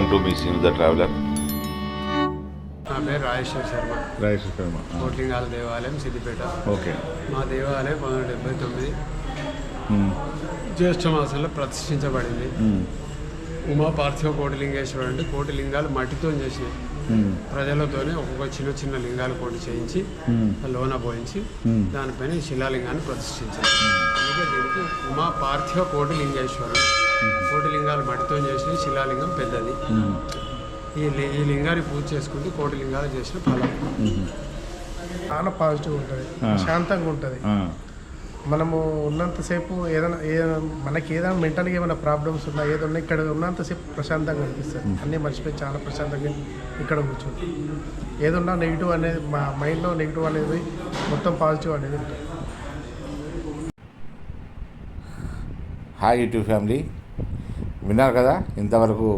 Welcome to మీ scene the traveller. నా పేరు రాజేశ్వర్ శర్మ. రాజేష్ శర్మ కోట్లింగాల దేవాలయం సిద్దిపేట. ఓకే. మా దేవాలయం పంతొమ్మిది డెబ్బై తొమ్మిది. మ్మ్. జ్యేష్ఠ మాసంలో ప్రతిష్ఠించబడింది. ఉమా పార్థివ కోటిలింగేశ్వరుడు అంటే కోటి లింగాలు మట్టితో చేసినాయి. మ్మ్. ప్రజలతోనే ఒక్కొక్క చిన్న చిన్న లింగాలు కోటి చేయించి. లోన పోయించి. దానిపైన శిలాలింగాన్ని ప్రతిష్ఠించారు. అందుకే దీనికి ఉమా పార్థివ కోటి లింగేశ్వరుడు కోటి లింగాలు మట్టితో చేసిన శిలాలింగం పెద్దది. ఈ ఈ లింగాన్ని పూజ చేసుకుంటే కోటి లింగాలు చేసిన ఫలం. చాలా పాజిటివ్ ఉంటుంది. శాంతంగా ఉంటుంది. మనము ఉన్నంతసేపు ఏదైనా ఏ మనకి ఏదైనా మెంటల్గా ఏమైనా ప్రాబ్లమ్స్ ఉన్నా ఏదో ఉన్నా ఇక్కడ ఉన్నంతసేపు ప్రశాంతంగా అనిపిస్తుంది అన్నీ మర్చిపోయి చాలా ప్రశాంతంగా ఇక్కడ కూర్చుంటాం ఏదున్నా నెగిటివ్ అనేది మా మైండ్లో నెగిటివ్ అనేది మొత్తం పాజిటివ్ అనేది ఉంటుంది హాయ్ యూట్యూబ్ ఫ్యామిలీ విన్నారు కదా? ఇంతవరకు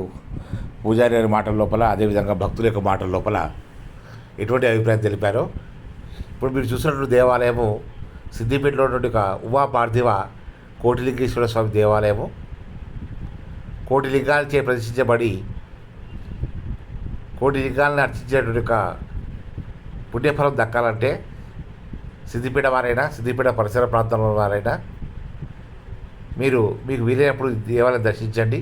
పూజారి గారి మాటల లోపల అదేవిధంగా భక్తుల యొక్క మాటల లోపల ఎటువంటి అభిప్రాయం తెలిపారో? ఇప్పుడు మీరు చూసినటువంటి దేవాలయము సిద్దిపేటలో ఉన్నటువంటి ఒక ఉమా పార్థివ కోటిలింగేశ్వర స్వామి దేవాలయము కోటి లింగాలచే ప్రదర్శించబడి కోటి లింగాలను అర్చించేటువంటి ఒక పుణ్యఫలం దక్కాలంటే సిద్దిపేట వారైనా సిద్దిపేట పరిసర ప్రాంతంలో వారైనా మీరు మీకు వీలైనప్పుడు దేవాలయం దర్శించండి.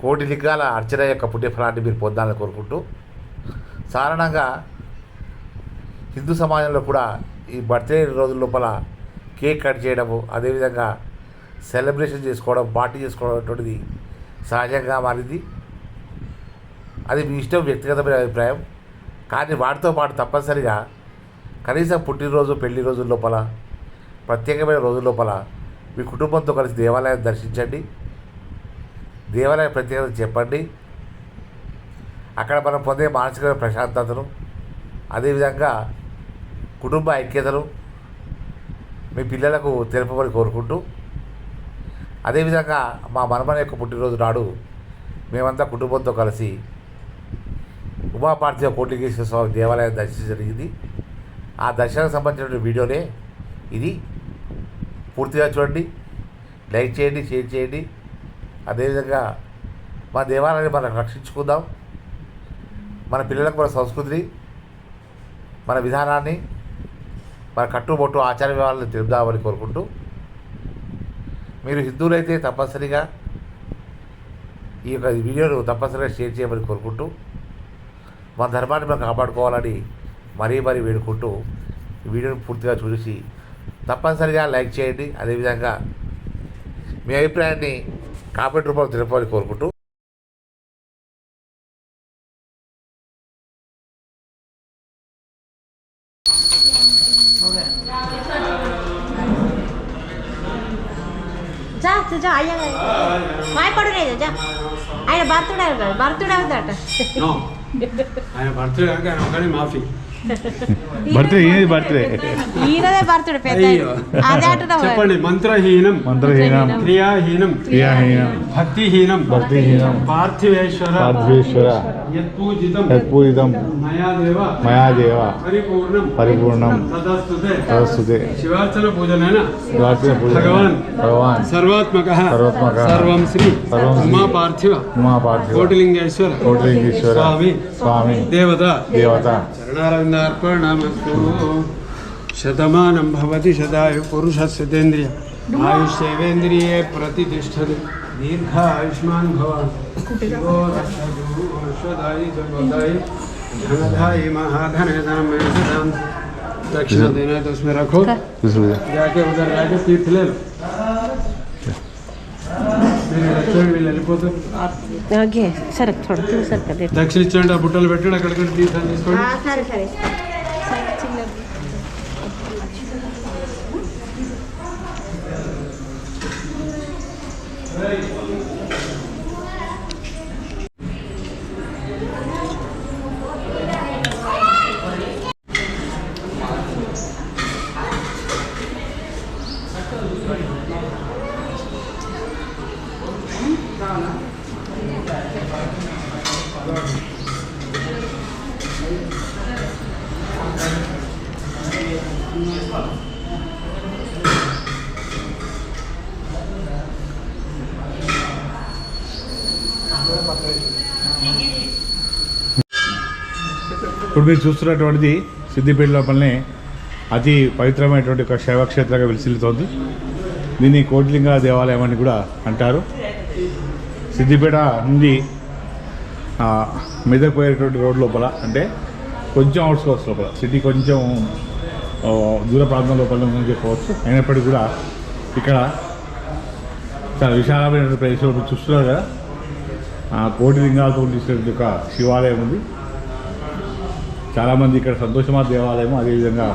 కోటి లింగాల అర్చన యొక్క పుణ్యఫలాన్ని మీరు పొందాలని కోరుకుంటూ సాధారణంగా హిందూ సమాజంలో కూడా ఈ బర్త్డే రోజుల లోపల కేక్ కట్ చేయడము అదేవిధంగా సెలబ్రేషన్ చేసుకోవడం పార్టీ చేసుకోవడం అటువంటిది సహజంగా మారింది. అది మీ ఇష్టం వ్యక్తిగతమైన అభిప్రాయం. కానీ వాటితో పాటు తప్పనిసరిగా కనీసం పుట్టినరోజు పెళ్ళి రోజుల లోపల ప్రత్యేకమైన రోజుల లోపల మీ కుటుంబంతో కలిసి దేవాలయాన్ని దర్శించండి. దేవాలయ ప్రత్యేకత చెప్పండి. అక్కడ మనం పొందే మానసిక ప్రశాంతతను అదేవిధంగా కుటుంబ ఐక్యతను మీ పిల్లలకు తెలుపమని కోరుకుంటూ అదేవిధంగా మా మనమన యొక్క పుట్టినరోజు నాడు మేమంతా కుటుంబంతో కలిసి ఉమాపార్థివ కోటికేశ్వర స్వామి దేవాలయం దర్శించడం జరిగింది. ఆ దర్శనానికి సంబంధించిన వీడియోనే ఇది. పూర్తిగా చూడండి లైక్ చేయండి షేర్ చేయండి. అదేవిధంగా మా దేవాలయాన్ని మనం రక్షించుకుందాం. మన పిల్లలకు మన సంస్కృతిని మన విధానాన్ని మన కట్టుబొట్టు ఆచార వివరాలను తెలుపుదామని కోరుకుంటూ మీరు హిందువులైతే తప్పనిసరిగా ఈ యొక్క వీడియోను తప్పనిసరిగా షేర్ చేయమని కోరుకుంటూ మన ధర్మాన్ని మనం కాపాడుకోవాలని మరీ మరీ వేడుకుంటూ ఈ వీడియోను పూర్తిగా చూసి తప్పనిసరిగా లైక్ చేయండి. అదేవిధంగా మీ అభిప్రాయాన్ని కాపెట్ రూపంలో తెలుపాలని కోరుకుంటూ జా అయ్యా ఆయన బర్త్డే అవుతాడు ఆయన బర్త్డే కానీ మాఫీ బర్త్డే ఏది బర్త్డే ఈయనదే బర్త్డే పెద్ద అయ్యో. అదే అంటున్నావు చెప్పండి మంత్రహీనం మంత్రహీనం క్రియాహీనం క్రియాహీనం భక్తిహీనం భక్తిహీనం పార్థివేశ్వర పార్థివేశ్వర యత్పూజితం యత్పూజితం మయా దేవ మయా దేవ పరిపూర్ణం పరిపూర్ణం తదస్తుతే తదస్తుతే శివార్చన పూజనైన శివార్చన పూజ భగవాన్ భగవాన్ సర్వాత్మక సర్వాత్మకః సర్వం శ్రీ సర్వం శ్రీ ఉమా పార్థివ ఉమా పార్థివ కోటిలింగేశ్వర కోటిలింగేశ్వర స్వామి స్వామి దేవత దేవత चरणारविन्दार्पणमस्तु शतमानं भवति शतायु पुरुषस्यतेन्द्रिय आयुष्येवेन्द्रिये प्रतिष्ठति दीर्घ आयुष्मान् भवान् विश्वदायि जगोदायि धनधायि दक्षिण रखो। जाके उधर जाके तीर्थ ले लो ఓకే సరే చూడు తూ సరే కదా దక్షిణ ఇచ్చేయండి ఆ బుట్టలు పెట్టండి అక్కడిక్కడ తీర్థం తీసుకోండి. సరే సరే. ఇప్పుడు మీరు చూస్తున్నటువంటిది సిద్దిపేట లోపలనే అతి పవిత్రమైనటువంటి ఒక శైవక్షేత్రంగా విలిసిల్లుతోంది దీన్ని కోటిలింగ దేవాలయం అని కూడా అంటారు. సిద్దిపేట నుండి ఆ, మెదక్ పోయేటువంటి రోడ్ లోపల అంటే కొంచెం అవుట్స్కోర్స్ లోపల సిటీ కొంచెం దూర ప్రాంతం లోపల ఉందని చెప్పవచ్చు అయినప్పటికీ కూడా ఇక్కడ చాలా విశాలమైన ప్రదేశం చూస్తున్నారు కదా. కోటి లింగాలతో తీసినటువంటి ఒక శివాలయం ఉంది. చాలామంది ఇక్కడ సంతోషమా దేవాలయం అదేవిధంగా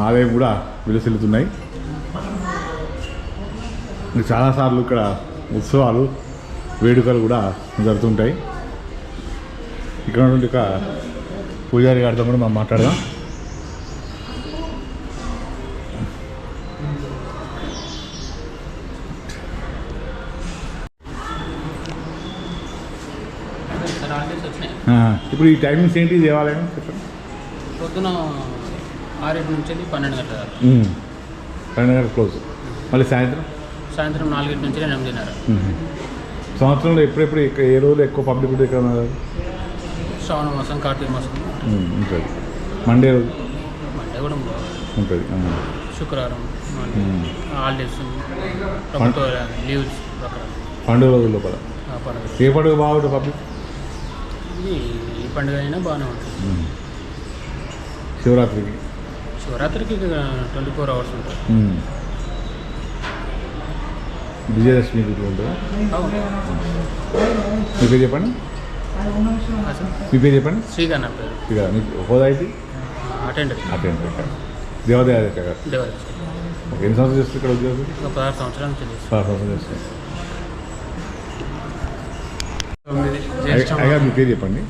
ఆలయం కూడా విలసిల్లుతున్నాయి. చాలాసార్లు ఇక్కడ ఉత్సవాలు వేడుకలు కూడా జరుగుతుంటాయి. ఇక్కడ ఉన్నటువంటి ఒక పూజారి గారితో కూడా మనం మాట్లాడదాం సార్ హాలిడేస్ వచ్చినాయి ఆ, ఇప్పుడు ఈ టైమింగ్స్ ఏంటి దేవాలయం? చెప్పండి. పొద్దున ఆరింటి నుంచి పన్నెండు గంటల. పన్నెండు గంటల క్లోజ్. మళ్ళీ సాయంత్రం? సాయంత్రం నాలుగింటి నుంచి ఎనిమిదిన్నర. సంవత్సరంలో ఎప్పుడెప్పుడు ఇక్కడ ఏ రోజులు ఎక్కువ పబ్లిక్ ఇక్కడ ఉన్నారు? శ్రావణ మాసం కార్తీక మాసం. ఉంటుంది. మండే రోజు? మండే కూడా ఉంటుంది. శుక్రవారం. హాలిడేస్ ప్రభుత్వ లీవ్స్ పండుగ రోజుల లోపల. ఏ పండుగ బాగుంటుంది పబ్లిక్ ఇది ఈ పండుగ అయినా బాగానే ఉంటుంది. శివరాత్రికి? శివరాత్రికి ట్వంటీ ఫోర్ అవర్స్ ఉంటుంది. విజయదశమి ఉంటుందా. మీ పేరు చెప్పండి. మీ పేరు చెప్పండి. నా పేరు. ఇక మీకు హోదా అటెండ్ ఓకే. ఎన్ని సంవత్సరాలు చేస్తారు ఇక్కడ ఉద్యోగం? పదహారు సంవత్సరాల సంవత్సరాలు చేస్తారు తొమ్మిది జ్యేష్ఠ అయ్యా మీ పేరు చెప్పండి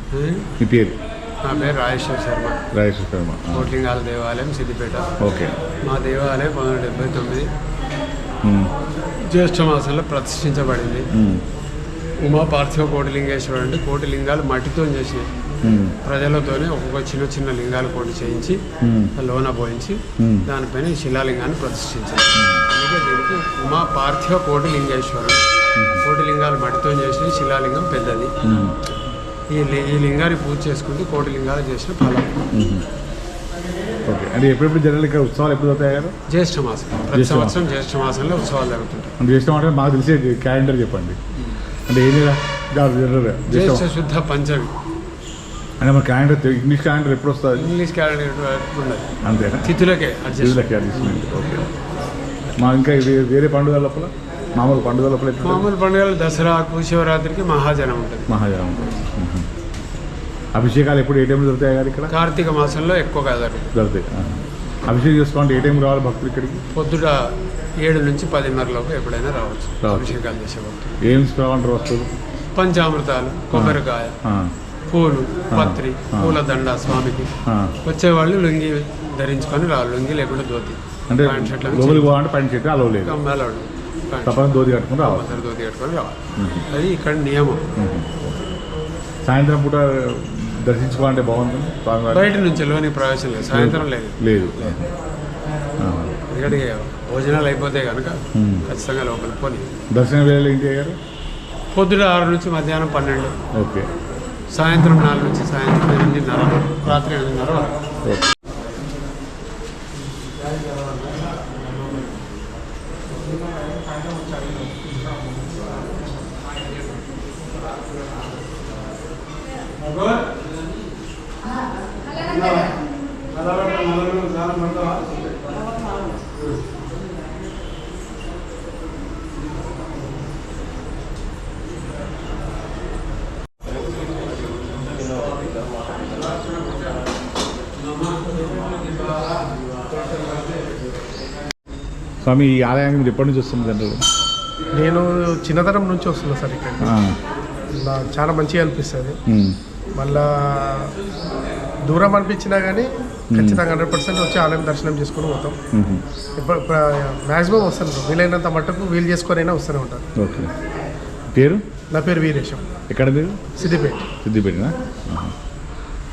మీ పేరు నా పేరు రాజేశ్వర శర్మ రాజేశ్వర శర్మ. కోట్లింగాల దేవాలయం సిద్దిపేట ఓకే మా దేవాలయం పంతొమ్మిది డెబ్బై తొమ్మిది. జ్యేష్ఠ మాసంలో ప్రతిష్ఠించబడింది ఉమ్. పార్థివ కోటిలింగేశ్వరుడు అంటే కోటి లింగాలు మట్టితో చేసినాయి ఉమ్. ప్రజలతోనే ఒక్కొక్క చిన్న చిన్న లింగాలు కోటి చేయించి. లోన పోయించి. దానిపైన శిలాలింగాన్ని ప్రతిష్ఠించారు అందుకే దీనికి ఉమా పార్థివ కోటి లింగేశ్వరుడు కోటి లింగాలు మట్టితో చేసిన శిలాలింగం పెద్దది. ఈ ఈ లింగాన్ని పూజ చేసుకుంటే కోటి లింగాలు చేసిన ఫలం. ఓకే. అంటే ఎప్పుడెప్పుడు జరగాలి ఇక్కడ ఉత్సవాలు ఎప్పుడు అవుతాయి గారు జ్యేష్ఠ మాసం. ప్రతి సంవత్సరం జ్యేష్ఠ మాసంలో ఉత్సవాలు జరుగుతుంటాయి. అంటే జ్యేష్ఠ అంటే మాకు తెలిసే క్యాలెండర్ చెప్పండి. అంటే జనరల్. జ్యేష్ఠ శుద్ధ పంచమి. అంటే మన క్యాలెండర్ ఇంగ్లీష్ క్యాలెండర్ ఎప్పుడు వస్తుంది? ఇంగ్లీష్ క్యాలెండర్ ఉండదు. అంతేనా? తిథులకే అడ్జస్ట్మెంట్ ఓకే. మా ఇంకా వేరే పండుగ లోపల? మామూలు పండుగ లోపల ఎట్లా ఉంటుంది? మామూలు పండుగలు దసరాకు శివరాత్రికి మహాజనం ఉంటుంది. మహాజనం మ్మ్. అభిషేకాలు ఎప్పుడు ఏ టైంలో దొరుకుతాయి గారు ఇక్కడ? కార్తీక మాసంలో ఎక్కువగా జరుగుతుంది దొరుకుతాయి. అభిషేకం చేసుకోవాలంటే ఏ టైం రావాలి భక్తులు ఇక్కడికి? పొద్దుట ఏడు నుంచి పదిన్నర లోపు ఎప్పుడైనా రావచ్చు. అభిషేకాలు చేసేవాళ్ళు ఏం తీసుకోవాలంటారు వస్తువులు పంచామృతాలు కొబ్బరికాయ పూలు పత్రి. పూల దండ స్వామికి. వచ్చేవాళ్ళు లుంగి ధరించుకొని రావాలి. లుంగి లేకుండా ధోతి. అంటే ప్యాంట్ షర్ట్లు అవి లోపలికి పోవాలంటే తప్పని దోతి కట్టుకుని రావాలి. ధోతి కట్టుకొని రావాలి. అది ఇక్కడ నియమం. సాయంత్రం పూట దర్శించుకోవాలంటే బాగుంటుంది? బయట నుంచి లోని ప్రవేశం లేదు. సాయంత్రం లేదు. లేదు. ఎందుకంటే భోజనాలు అయిపోతే కనుక. ఖచ్చితంగా లోపలికి పోని. దర్శన వేళలు ఏంటి గారు పొద్దుట ఆరు నుంచి మధ్యాహ్నం పన్నెండు. ఓకే. సాయంత్రం నాలుగు నుంచి సాయంత్రం ఎనిమిదిన్నర రాత్రి ఎనిమిదిన్నర స్వామి ఈ ఆలయానికి మీరు ఎప్పటి నుంచి వస్తుంది జనరల్? నేను చిన్నతనం నుంచి వస్తున్నా సార్ ఇక్కడ. చాలా మంచిగా అనిపిస్తుంది. మళ్ళా దూరం అనిపించినా కానీ ఖచ్చితంగా హండ్రెడ్ పర్సెంట్ వచ్చి ఆలయం దర్శనం చేసుకుని పోతాం. ఇప్పుడు మ్యాక్సిమం వస్తాను వీలైనంత మట్టుకు వీలు చేసుకొని అయినా వస్తూనే ఉంటాను ఓకే. పేరు? నా పేరు వీరేశం. ఎక్కడ మీరు? సిద్దిపేట. సిద్దిపేటనా.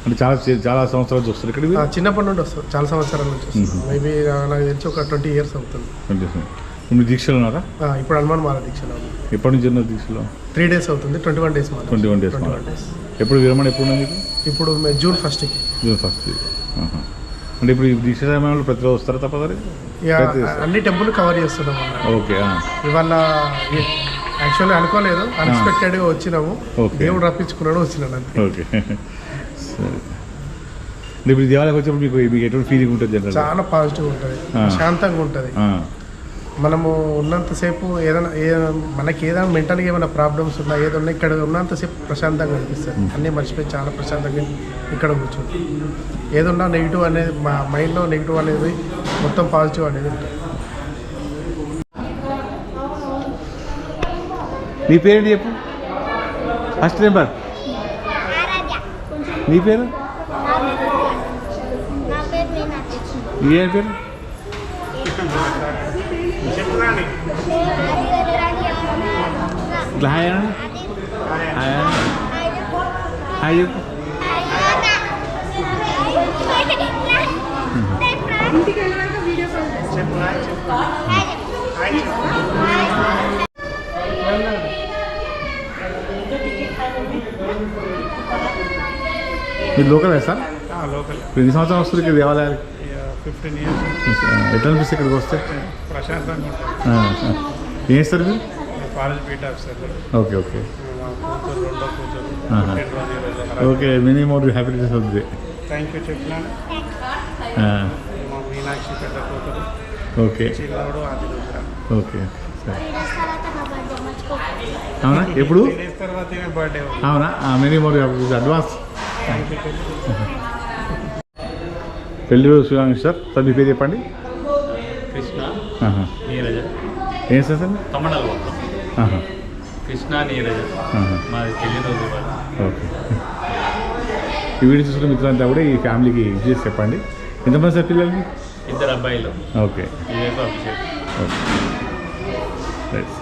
అంటే చాలా చాలా సంవత్సరాల నుంచి వస్తారు ఇక్కడ ఆ, చిన్నప్పటి నుండి వస్తాను చాలా సంవత్సరాల నుంచి మేబీ నాకు తెలిసి ఒక ట్వంటీ ఇయర్స్ అవుతుంది. మీరు దీక్షలు ఉన్నారా? ఆ, ఇప్పుడు హనుమాన్ మాల దీక్షలో ఎప్పటి నుంచి ఉన్నారు దీక్షలో? త్రీ డేస్ అవుతుంది. Twenty one days twenty one days ఎప్పుడు విరమణ ఎప్పుడు ఉన్నది మీకు ఇప్పుడు మే- జూన్ ఫస్ట్కి జూన్ ఫస్ట్. అంటే ఇప్పుడు ఈ దీక్ష సమయంలో ప్రతిరోజు వస్తారా ఇక ప్రతి అన్ని టెంపుల్ కవర్ చేస్తున్నాం అన్నమాట. ఓకే. ఇవాళ యాక్చువల్లీ అనుకోలేదు. అన్ఎక్స్పెక్టెడ్గా వచ్చినాము. ఓకే. దేవుడు రప్పించుకున్నాడు వచ్చినాను అంతే. ఓకే. సరే ఇప్పుడు ఈ దేవాలయం వచ్చినప్పుడు మీకు మీకు ఎటువంటి ఫీలింగ్ ఉంటుంది జనరల్ చాలా పాజిటివ్ ఉంటుంది. శాంతంగా ఉంటుంది. మనము ఉన్నంతసేపు ఏదైనా ఏ మనకి ఏదైనా మెంటల్గా ఏమైనా ప్రాబ్లమ్స్ ఉన్నా ఏదన్నా ఇక్కడ ఉన్నంతసేపు ప్రశాంతంగా అనిపిస్తుంది. అన్నీ మర్చిపోయి చాలా ప్రశాంతంగా ఇక్కడ కూర్చుంది ఏదన్నా నెగిటివ్ అనేది మా మైండ్లో నెగిటివ్ అనేది మొత్తం పాజిటివ్ అనేది ఉంటుంది. నీ పేరేంటి చెప్పు? First number. నీ పేరు? నా పేరు ఇట్లా హాయ్ హాయ్ చెప్పు. మీరు లోకల్ సార్? లోకల్. ఎన్ని సంవత్సరాలు వస్తుంది ఇక్కడ దేవాలయానికి ఫిఫ్టీన్ ఇయర్స్ ఎట్లా అనిపిస్తుంది ఇక్కడికి వస్తే? ప్రశాంతంగా. ఏం చేస్తారు మీరు? College beat officer. Okay okay. Okay many more happiness అవుతుంది థ్యాంక్ యూ చెప్పినాను మీనాక్షి పెద్ద కూతురు. ఓకే. ఆది రుద్ర ఓకే సరే. అవునా? ఎప్పుడు? త్రీ డేస్ తర్వాత బర్త్డే అవునా? మినీ మోర్ అడ్వాన్స్ యూ చెప్పి పెళ్ళి రోజు శుభాకాంక్షలు సార్. సార్ మీ పేరు చెప్పండి. కృష్ణ. నీరజ. ఏం సార్ సార్ తమిళనాడు. కృష్ణ నీరజ. మాది పెళ్ళి రోజు. ఓకే. ఈ వీడియో చూసుకున్న మిత్రులంతా కూడా ఈ ఫ్యామిలీకి యూజ్ చేసి చెప్పండి. ఎంతమంది సార్ పిల్లలు? మీకు? ఇద్దరు అబ్బాయిలు. ఓకే. ఓకే. రైట్